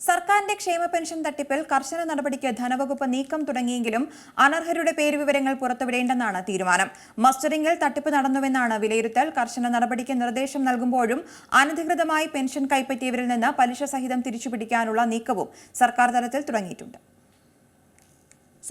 സർക്കാരിന്റെ ക്ഷേമ പെൻഷൻ തട്ടിപ്പിൽ കർശന നടപടിക്ക് ധനവകുപ്പ് നീക്കം തുടങ്ങിയെങ്കിലും അനർഹരുടെ പേര് വിവരങ്ങൾ പുറത്തുവിടേണ്ടെന്നാണ് തീരുമാനം. മസ്റ്ററിംഗിൽ തട്ടിപ്പ് നടന്നുവെന്നാണ് വിലയിരുത്തൽ. കർശന നടപടിക്ക് നിർദ്ദേശം നൽകുമ്പോഴും അനധികൃതമായി പെൻഷൻ കൈപ്പറ്റിയവരിൽ നിന്ന് പലിശ സഹിതം തിരിച്ചുപിടിക്കാനുള്ള നീക്കവും സർക്കാർ തലത്തിൽ തുടങ്ങിയിട്ടുണ്ട്.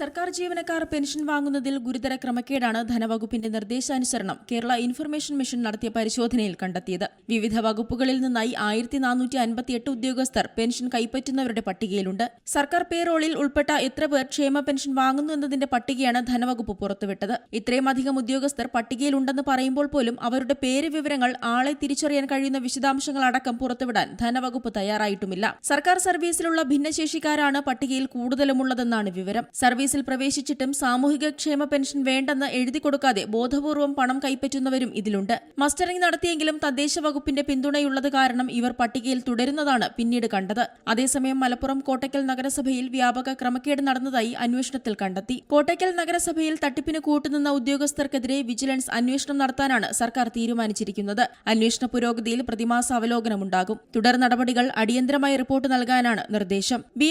സർക്കാർ ജീവനക്കാർ പെൻഷൻ വാങ്ങുന്നതിൽ ഗുരുതര ക്രമക്കേടാണ് ധനവകുപ്പിന്റെ നിർദ്ദേശാനുസരണം കേരള ഇൻഫർമേഷൻ മിഷൻ നടത്തിയ പരിശോധനയിൽ കണ്ടെത്തിയത്. വിവിധ വകുപ്പുകളിൽ നിന്നായി ആയിരത്തി നാനൂറ്റി അൻപത്തിയെട്ട് ഉദ്യോഗസ്ഥർ പെൻഷൻ കൈപ്പറ്റുന്നവരുടെ പട്ടികയിലുണ്ട്. സർക്കാർ പേറോളിൽ ഉൾപ്പെട്ട എത്ര പേർ ക്ഷേമ പെൻഷൻ വാങ്ങുന്നു എന്നതിന്റെ പട്ടികയാണ് ധനവകുപ്പ് പുറത്തുവിട്ടത്. ഇത്രയും അധികം ഉദ്യോഗസ്ഥർ പട്ടികയിലുണ്ടെന്ന് പറയുമ്പോൾ പോലും അവരുടെ പേര് വിവരങ്ങൾ ആളെ തിരിച്ചറിയാൻ കഴിയുന്ന വിശദാംശങ്ങൾ അടക്കം പുറത്തുവിടാൻ ധനവകുപ്പ് തയ്യാറായിട്ടുമില്ല. സർക്കാർ സർവീസിലുള്ള ഭിന്നശേഷിക്കാരാണ് പട്ടികയിൽ കൂടുതലുമുള്ളതെന്നാണ് വിവരം. സർവീസിൽ പ്രവേശിച്ചിട്ടും സാമൂഹിക ക്ഷേമ പെൻഷൻ വേണ്ടെന്ന് എഴുതി കൊടുക്കാതെ ബോധപൂർവം പണം കൈപ്പറ്റുന്നവരും ഇതിലുണ്ട്. മസ്റ്ററിംഗ് നടത്തിയെങ്കിലും തദ്ദേശ വകുപ്പിന്റെ പിന്തുണയുള്ളത് കാരണം ഇവർ പട്ടികയിൽ തുടരുന്നതാണ് പിന്നീട് കണ്ടത്. അതേസമയം മലപ്പുറം കോട്ടയ്ക്കൽ നഗരസഭയിൽ വ്യാപക ക്രമക്കേട് നടന്നതായി അന്വേഷണത്തിൽ കണ്ടെത്തി. കോട്ടയ്ക്കൽ നഗരസഭയിൽ തട്ടിപ്പിന് കൂട്ടുനിന്ന ഉദ്യോഗസ്ഥർക്കെതിരെ വിജിലൻസ് അന്വേഷണം നടത്താനാണ് സർക്കാർ തീരുമാനിച്ചിരിക്കുന്നത്. അന്വേഷണ പുരോഗതിയിൽ പ്രതിമാസ അവലോകനമുണ്ടാകും. തുടർ നടപടികൾ അടിയന്തരമായി റിപ്പോർട്ട് നൽകാനാണ് നിർദ്ദേശം. ബി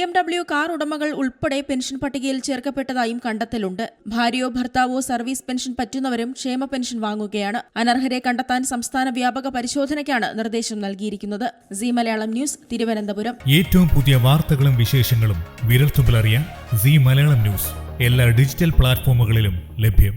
കാർ ഉടമകൾ ഉൾപ്പെടെ പെൻഷൻ പട്ടികയിൽ ചേർക്കപ്പെട്ടതായും കണ്ടെത്തലുണ്ട്. ഭാര്യയോ ഭർത്താവോ സർവീസ് പെൻഷൻ പറ്റുന്നവരും ക്ഷേമ പെൻഷൻ വാങ്ങുകയാണ്. അനർഹരെ കണ്ടെത്താൻ സംസ്ഥാന വ്യാപക പരിശോധനയ്ക്കാണ് നിർദ്ദേശം നൽകിയിരിക്കുന്നത്. Zee Malayalam News Thiruvananthapuram. ഏറ്റവും പുതിയ വാർത്തകളും വിശേഷങ്ങളും വിരൽത്തുമ്പിലറിയാൻ സി മലയാളം ന്യൂസ്. എല്ലാ ഡിജിറ്റൽ പ്ലാറ്റ്ഫോമുകളിലും ലഭ്യം.